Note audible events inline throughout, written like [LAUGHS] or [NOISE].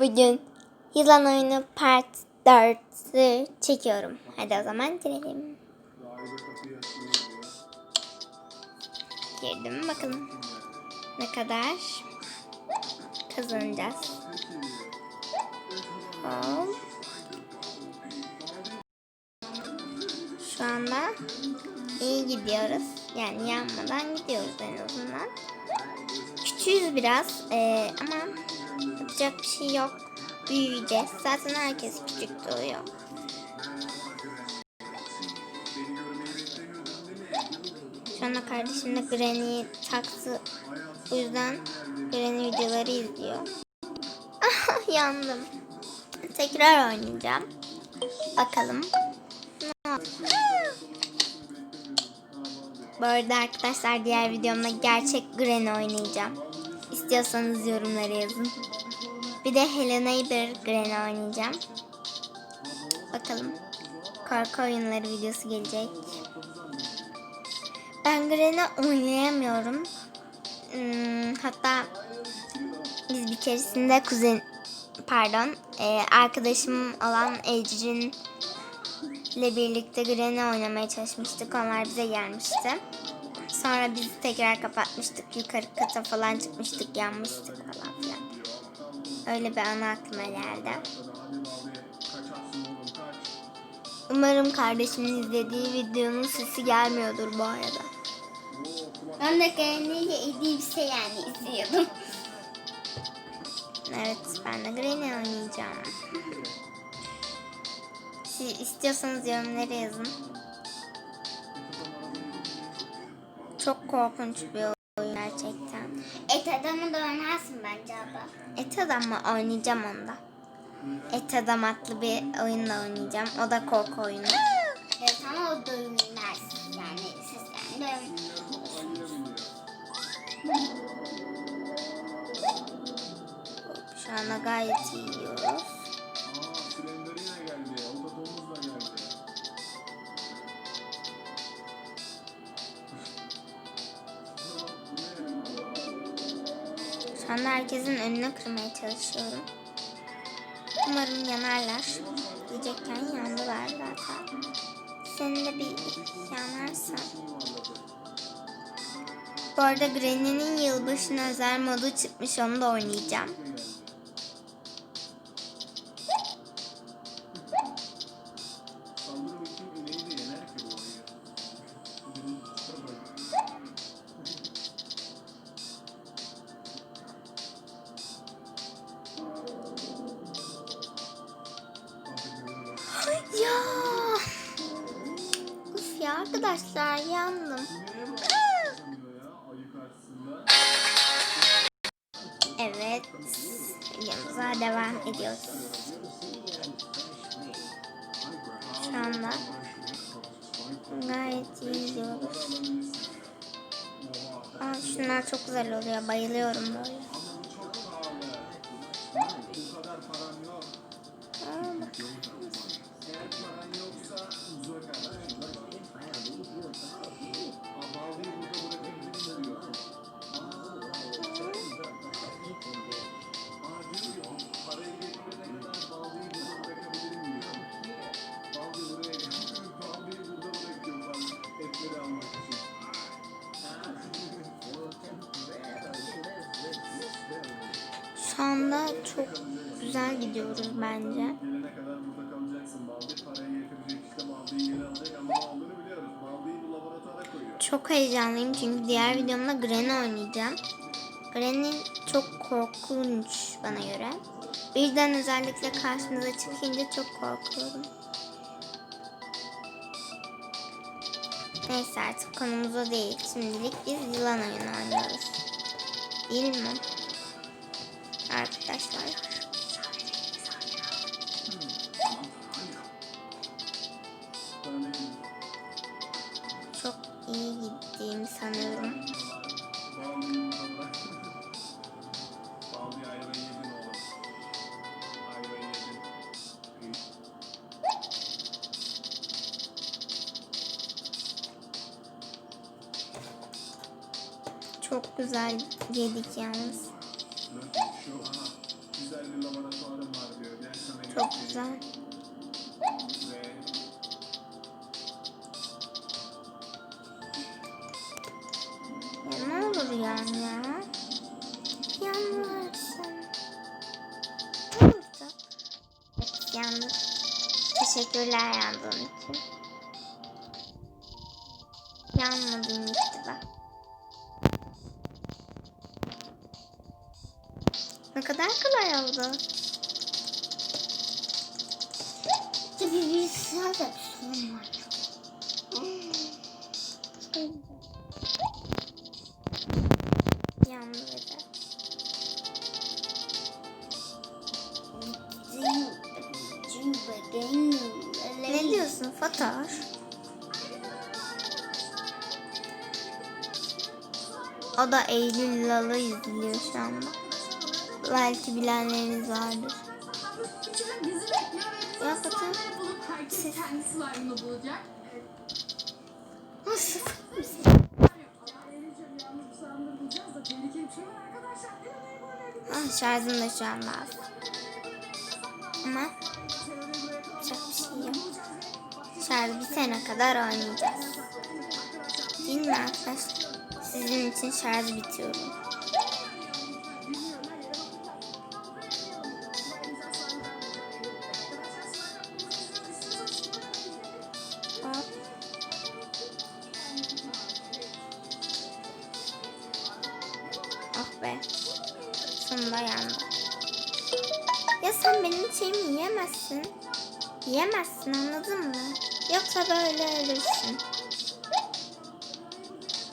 Bugün yılan oyunu part 4'ü çekiyorum. Hadi o zaman girelim. Girdim bakalım. Ne kadar kazanacağız. Hop. Şu anda iyi gidiyoruz. Yani yanmadan gidiyoruz en azından. Küçüğüz biraz eee, ama yapacak bir şey yok. Büyüyeceğiz. Zaten herkes küçük doğuyor. Şu anda kardeşim de Granny taktı. O yüzden Granny videoları izliyor. [LAUGHS] Yandım. Tekrar oynayacağım. Bakalım. Bu arada arkadaşlar diğer videomda gerçek Granny oynayacağım. İstiyorsanız yorumlara yazın. Bir de Neighbor Granny oynayacağım. Bakalım. Korku oyunları videosu gelecek. Ben Granny oynayamıyorum. Hmm, hatta biz bir keresinde kuzen pardon e, arkadaşım olan Ecrin ile birlikte Granny oynamaya çalışmıştık. Onlar bize gelmişti. Sonra biz tekrar kapatmıştık. Yukarı kata falan çıkmıştık. Yanmıştık falan filan. Öyle bir anı aklıma geldi. Umarım kardeşimin izlediği videonun sesi gelmiyordur bu arada. Ben de Granny ile Edip'se yani izliyordum. Evet ben de Granny oynayacağım. Siz istiyorsanız yorumlara yazın. Korkunç bir oyun gerçekten. Et adamı da oynarsın bence abla. Et adam mı oynayacağım onda. Et adam adlı bir oyunla oynayacağım. O da korku oyunu. Evet ama o dövülmez. Yani seslendi. Şu anda gayet iyi yiyoruz. Şu anda herkesin önüne kırmaya çalışıyorum. Umarım yanarlar. Diyecekken yandılar zaten. Senin de bir yanarsan. Bu arada Granny'nin yılbaşına özel modu çıkmış onu da oynayacağım. Arkadaşlar yandım. Evet. Videomuza devam ediyoruz. Şu anda gayet iyi gidiyoruz. Aa, şunlar çok güzel oluyor. Bayılıyorum böyle. Aa, bak. Şu çok güzel gidiyoruz bence. Çok heyecanlıyım çünkü diğer videomda Granny oynayacağım. Granny çok korkunç bana göre. Birden özellikle karşımıza çıkınca çok korkuyorum. Neyse artık konumuz o değil. Şimdilik biz yılan oyunu oynuyoruz. Değil mi? Arkadaşlar. Çok iyi gittiğimi sanıyorum. Çok güzel yedik yalnız. Çok güzel. Ya ne olur yani ya. Yanmıyorsun. Ne oldu? Evet yandık. Teşekkürler yandığın için. Yanmadın gitti Ne kadar kolay oldu. Tabii bir da sorun var. Ne diyorsun Fatoş? O da Eylül Lal'ı izliyor şu anda. Belki bilenleriniz vardır. Ya slime'ını bulacak. Nasıl? Ah şarjım da şu anda az. Ama yapacak bir şey yok. Şarj bitene kadar oynayacağız. Değil arkadaşlar? Sizin için şarj bitiyorum. Sonunda yandı. Ya sen benim şeyimi yiyemezsin. Yiyemezsin anladın mı? Yoksa böyle ölürsün.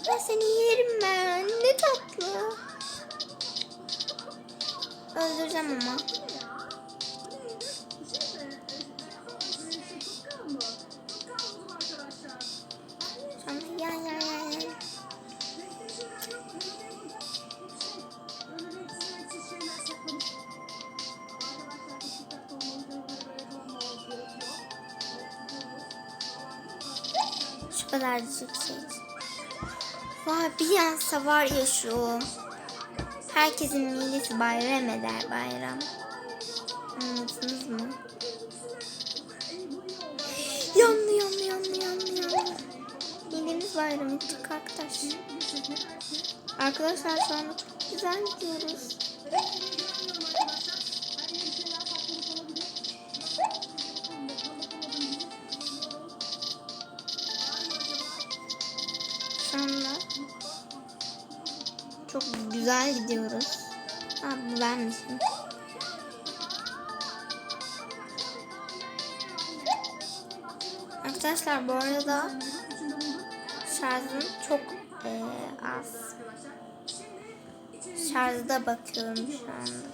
Ben seni yerim ben. Ne tatlı. Öldüreceğim ama. Tamam yan yan kadarcık şey. Vay bir yansa var ya şu. Herkesin midesi bayram eder bayram. Anladınız mı? Yandı yandı yandı yandı yandı. Midemiz bayram ettik arkadaş. Arkadaşlar şu anda çok güzel gidiyoruz. Güzel gidiyoruz. Ha bu benmişim. Arkadaşlar bu arada şarjım çok eee, az. Şarjda bakıyorum şu anda.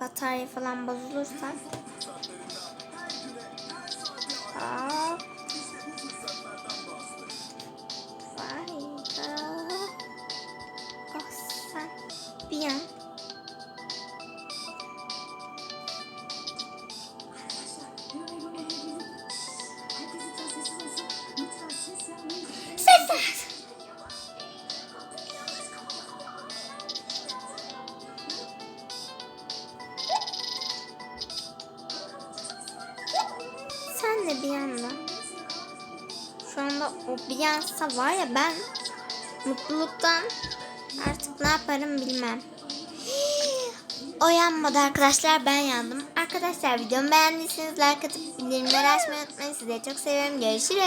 Batarya falan bozulursa Hop. Sen de bir anda. Şu anda o bir yansa var ya ben mutluluktan artık ne yaparım bilmem. [GASPS] O yanmadı arkadaşlar ben yandım. Arkadaşlar videomu beğendiyseniz like atıp bildirimleri açmayı unutmayın. Sizi çok seviyorum. Görüşürüz.